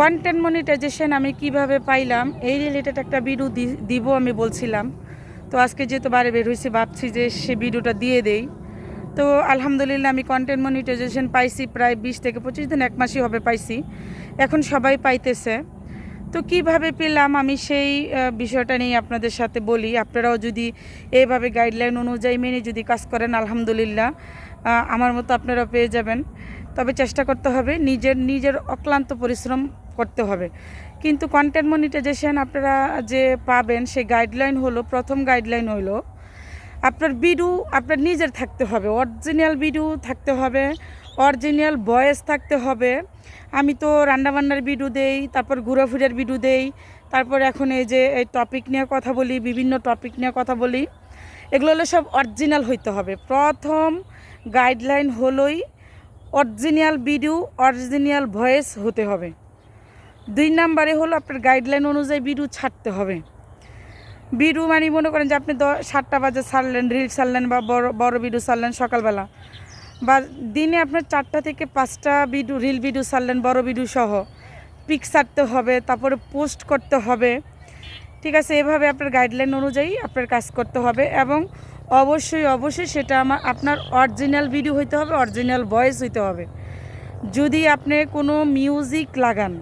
Content monetization আমি কীভাবে পাইলাম, এই রিলেটেড একটা ভিডিও দিব আমি বলছিলাম। তো আজকে যেহেতু বারে বের হয়েছি ভাবছি যে সে ভিডিওটা দিয়ে দেই। তো আলহামদুলিল্লাহ আমি কন্টেন্ট মনিটাইজেশন পাইছি, প্রায় বিশ থেকে পঁচিশ দিন, এক মাসই হবে পাইছি। এখন সবাই পাইতেছে। তো কীভাবে পেলাম আমি সেই বিষয়টা নিয়ে আপনাদের সাথে বলি। আপনারাও যদি এইভাবে গাইডলাইন অনুযায়ী মেনে যদি কাজ করেন, আলহামদুলিল্লাহ আমার মতো আপনারা পেয়ে যাবেন। তবে চেষ্টা করতে হবে নিজের নিজের অক্লান্ত পরিশ্রম করতে হবে। কিন্তু কন্টেন্ট মনিটাইজেশন আপনারা যে পাবেন, সেই গাইডলাইন হলো, প্রথম গাইডলাইন হলো, আপনার ভিডিও আপনার নিজের থাকতে হবে। অরিজিনাল ভিডিও থাকতে হবে অরিজিনাল ভয়েস থাকতে হবে। আমি তো রান্নাবান্নার ভিডিও দেই, তারপর ঘোরাফেরার ভিডিও দেই, তারপর এখন এই যে, এই টপিক নিয়ে কথা বলি, বিভিন্ন টপিক নিয়ে কথা বলি, এগুলো হলো সব অরিজিনাল হইতে হবে। প্রথম গাইডলাইন হলোই অরিজিনাল ভিডিও অরিজিনাল ভয়েস হতে হবে। দুই নাম্বারে হলো আপনার গাইডলাইন অনুযায়ী ভিডিও ছাড়তে হবে। ভিডিও মানে মনে করেন যে আপনি সাতটা বাজে ছাড়লেন রিল ছাড়লেন বা বড় বড় ভিডিও ছাড়লেন সকালবেলা। বা দিনে আপনার চারটা থেকে পাঁচটা বিডু রিল ভিডিও ছাড়লেন, বড় ভিডিও সহ। পিক ছাড়তে হবে, তারপরে পোস্ট করতে হবে। ঠিক আছে, এভাবে আপনার গাইডলাইন অনুযায়ী আপনার কাজ করতে হবে এবং অবশ্যই অবশ্যই সেটা আমার আপনার অরিজিনাল ভিডিও হইতে হবে অরিজিনাল ভয়েস হইতে হবে। যদি আপনি কোনো মিউজিক লাগান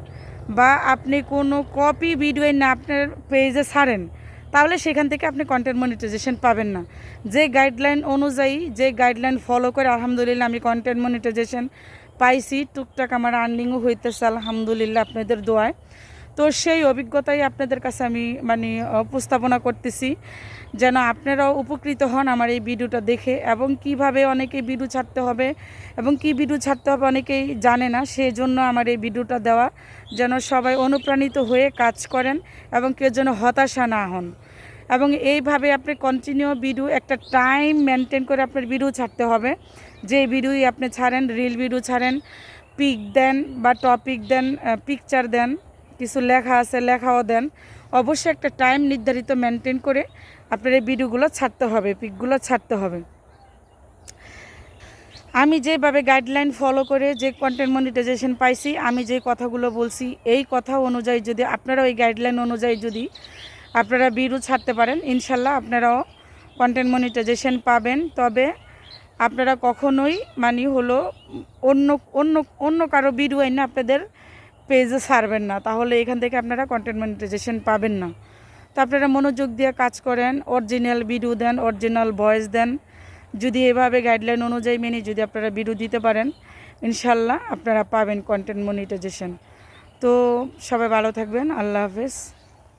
বা আপনি কোনো কপি ভিডিও না আপনার পেজে ছাড়েন, তাহলে সেখান থেকে আপনি কন্টেন্ট মনিটাইজেশন পাবেন না। যে গাইডলাইন অনুযায়ী, যে গাইডলাইন ফলো করে আলহামদুলিল্লাহ আমি কন্টেন্ট মনিটাইজেশন পাইছি, টুকটাক আমার আর্নিংও হইতেছে, আলহামদুলিল্লাহ আপনাদের দোয়ায়। তো সেই অভিজ্ঞতাই আপনাদের কাছে আমি মানে উপস্থাপনা করতেছি, যেন আপনারাও উপকৃত হন আমার এই ভিডিওটা দেখে এবং কীভাবে অনেকে ভিডিও ছাড়তে হবে এবং কি ভিডিও ছাড়তে হবে অনেকেই জানে না সেই জন্য আমার এই ভিডিওটা দেওয়া, যেন সবাই অনুপ্রাণিত হয়ে কাজ করেন এবং কেউ যেন হতাশা না হন। এবং এইভাবে আপনি কন্টিনিউ ভিডিও একটা টাইম মেনটেন করে আপনার ভিডিও ছাড়তে হবে। যে ভিডিওই আপনি ছাড়েন রিল ভিডিও ছাড়েন পিক দেন বা টপিক দেন পিকচার দেন কিছু লেখা আছে, লেখাও দেন। অবশ্যই একটা টাইম নির্ধারিত মেনটেন করে আপনার এই ভিডিওগুলো ছাড়তে হবে পিকগুলো ছাড়তে হবে। আমি যেভাবে গাইডলাইন ফলো করে যে কন্টেন্ট মনিটাইজেশন পাইছি, আমি যে কথাগুলো বলছি, এই কথা অনুযায়ী যদি, আপনারা ওই গাইডলাইন অনুযায়ী যদি আপনারা বিরু ছাড়তে পারেন, ইনশাল্লাহ আপনারাও কন্টেন্ট মনিটাইজেশন পাবেন। তবে আপনারা কখনোই মানে হলো অন্য অন্য অন্য কারও ভিডিও এনে আপনাদের পেজে ছাড়বেন না, তাহলে এখান থেকে আপনারা কন্টেন্ট মনিটাইজেশন পাবেন না। তো আপনারা মনোযোগ দিয়ে কাজ করেন অরিজিনাল ভিডিও দেন অরিজিনাল ভয়েস দেন। যদি এভাবে গাইডলাইন অনুযায়ী মেনে যদি আপনারা ভিডিও দিতে পারেন, ইনশাল্লাহ আপনারা পাবেন কন্টেন্ট মনিটাইজেশন তো সবাই ভালো থাকবেন, আল্লাহ হাফেজ।